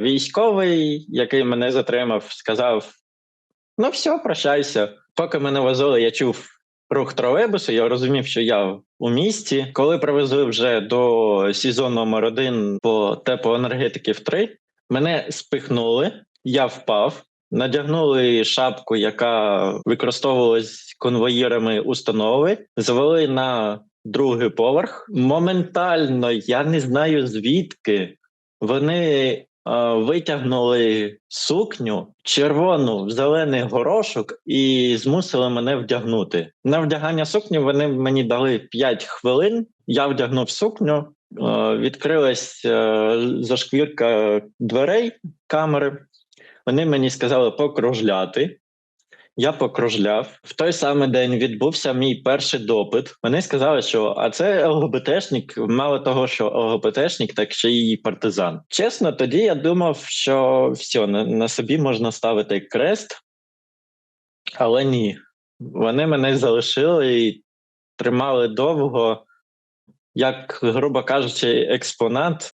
Військовий, який мене затримав, сказав: ну, все, прощайся. Поки мене возили, я чув рух тролейбусу, я розумів, що я у місті. Коли привезли вже до СІЗО номер один по теплоенергетиків 3, мене спихнули, я впав. Надягнули шапку, яка використовувалась конвоїрами установи, завели на другий поверх. Моментально, я не знаю звідки. Вони витягнули сукню червону в зелений горошок і змусили мене вдягнути. На вдягання сукні вони мені дали 5 хвилин. Я вдягнув сукню, е, відкрилась е, зашквірка дверей камери. Вони мені сказали покружляти. Я покружляв. В той самий день відбувся мій перший допит. Вони сказали, що а це ЛГБТшник, мало того, що ЛГБТшник, так ще й партизан. Чесно, тоді я думав, що все, на, на собі можна ставити крест, але ні. Вони мене залишили і тримали довго, як, грубо кажучи, експонат.